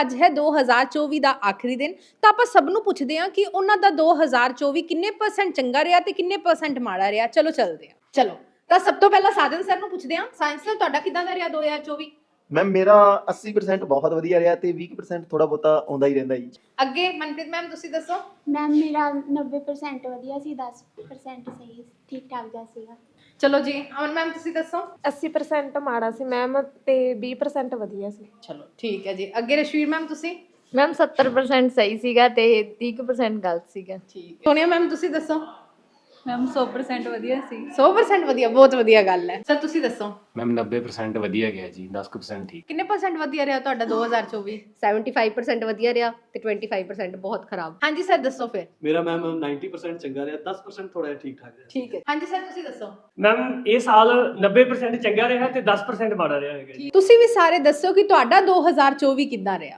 ਅੱਜ ਹੈ 2024 ਦਾ ਆਖਰੀ ਦਿਨ। ਤਾਂ ਆਪਾਂ ਸਭ ਨੂੰ ਪੁੱਛਦੇ ਹਾਂ ਕਿ ਉਹਨਾਂ ਦਾ 2024 ਕਿੰਨੇ ਪਰਸੈਂਟ ਚੰਗਾ ਰਿਹਾ ਤੇ ਕਿੰਨੇ ਪਰਸੈਂਟ ਮਾੜਾ ਰਿਹਾ। ਚਲੋ ਚੱਲਦੇ ਹਾਂ। ਚਲੋ, ਤਾਂ ਸਭ ਤੋਂ ਪਹਿਲਾਂ ਸਾਜਨ ਸਰ ਨੂੰ ਪੁੱਛਦੇ ਹਾਂ। ਸਾਇੰਸ ਸਰ ਤੁਹਾਡਾ ਕਿਦਾਂ ਦਾ ਰਿਹਾ 2024 ਮੈਮ ਮੇਰਾ 80% ਬਹੁਤ ਵਧੀਆ ਰਿਹਾ ਤੇ 20% ਥੋੜਾ ਬਹੁਤਾ ਆਉਂਦਾ ਹੀ ਰਹਿੰਦਾ ਜੀ। ਅੱਗੇ ਮਨਪ੍ਰੀਤ ਮੈਮ ਤੁਸੀਂ ਦੱਸੋ? ਮੈਮ ਮੇਰਾ 90% ਵਧੀਆ ਸੀ 10% ਸਹੀ ਠੀਕ ਠਾਕ ਜਿਹਾ ਸੀਗਾ। ਚਲੋ ਜੀ ਅਮਨ ਮੈਮ ਤੁਸੀਂ ਦੱਸੋ? 80% ਮਾੜਾ ਸੀ ਮੈਮ ਤੇ 20% ਵਧੀਆ ਸੀ। ਚਲੋ ਠੀਕ ਹੈ ਜੀ। ਅੱਗੇ ਰਸ਼ਵੀਰ ਮੈਮ ਤੁਸੀਂ? ਮੈਮ 70% ਸਹੀ ਸੀਗਾ ਤੇ 30% ਗਲਤ ਸੀਗਾ। ਠੀਕ ਸੋਨੀਆ ਮੈਮ ਤੁਸੀਂ ਦੱਸੋ? ਮੈਮ 100% ਵਧੀਆ ਸੀ। 100% ਵਧੀਆ ਬਹੁਤ ਵਧੀਆ ਗੱਲ ਹੈ। ਸਰ ਤੁਸੀਂ ਦੱਸੋ। ਮੈਮ 90% ਵਧੀਆ ਗਿਆ ਜੀ 10% ਠੀਕ। ਕਿੰਨੇ ਪਰਸੈਂਟ ਵਧੀਆ ਰਿਹਾ ਤੁਹਾਡਾ 2024 75% ਵਧੀਆ ਰਿਹਾ ਤੇ 25% ਬਹੁਤ ਖਰਾਬ। ਹਾਂਜੀ ਸਰ ਦੱਸੋ ਫਿਰ। ਮੇਰਾ ਮੈਮ 90% ਚੰਗਾ ਰਿਹਾ 10% ਥੋੜਾ ਜਿਹਾ ਠੀਕ ਠਾਕ ਰਿਹਾ। ਠੀਕ ਹੈ। ਹਾਂਜੀ ਸਰ ਤੁਸੀਂ ਦੱਸੋ। ਮੈਮ ਇਹ ਸਾਲ 90% ਚੰਗਾ ਰਿਹਾ ਤੇ 10% ਮਾੜਾ ਰਿਹਾ ਹੈਗਾ ਜੀ। ਤੁਸੀਂ ਵੀ ਸਾਰੇ ਦੱਸੋ ਕਿ ਤੁਹਾਡਾ 2024 ਕਿੱਦਾਂ ਰਿਹਾ?